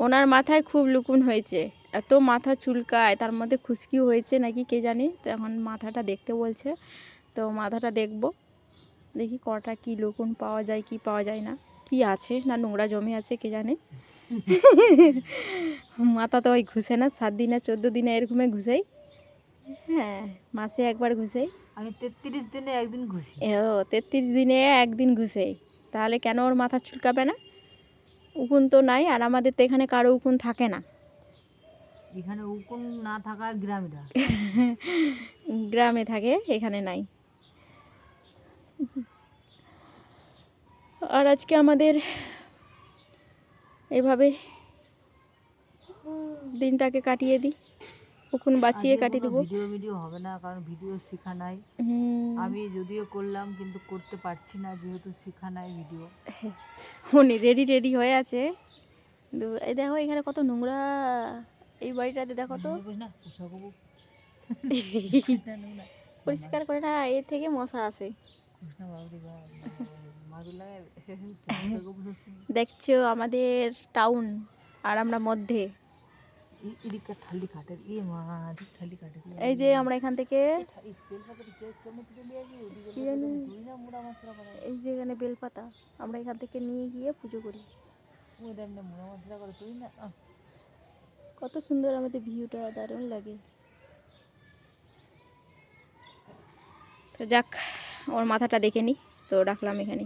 ওনার মাথায় খুব লুকুন হয়েছে। এত মাথা চুলকায় তার মধ্যে খুশকিও হয়েছে নাকি কে জানি? তো এখন মাথাটা দেখতে বলছে। তো মাথাটা দেখব। দেখি কটা কি লুকুন পাওয়া যায় কি পাওয়া যায় না। কি আছে না নোংরা জমে আছে কে জানে? মাথা তো ওই ঘুষে না সাত দিনে চোদ্দ দিনে এরকমই ঘুষেই। হ্যাঁ মাসে একবার ঘুষেই। আমি তেত্রিশ দিনে একদিন ঘুষি। ও তেত্রিশ দিনে একদিন ঘুষেই। তাহলে কেন ওর মাথা চুলকাবে না? উকুন তো নাই আর আমাদের তো এখানে কারও উকুন থাকে না। এখানে উকুন না থাকা গ্রামে গ্রামে থাকে এখানে নাই। আর আজকে আমাদের এভাবে দিনটাকে কাটিয়ে দিই। উকুন বাঁচিয়ে কাটিয়ে দেবো। ভিডিও ভিডিও হবে না কারণ ভিডিও শেখা নাই। আমি যদিও করলাম কিন্তু করতে পারছি না যেহেতু শেখা নাই ভিডিও উনি রেডি রেডি হয়ে আছে। কিন্তু এই দেখো এখানে কত নোংরা এই বাড়িটাতে দেখো তো। পরিষ্কার করে না এর থেকে মশা আসে দেখছ আমাদের টাউন আর আমরা মধ্যে। এই যে আমরা এখান থেকে এই যে এখানে বেলপাতা আমরা এখান থেকে নিয়ে গিয়ে পুজো করি। কত সুন্দর আমাদের ভিউটা দারুণ লাগে। তো যাক ওর মাথাটা দেখে নি তো রাখলাম এখানে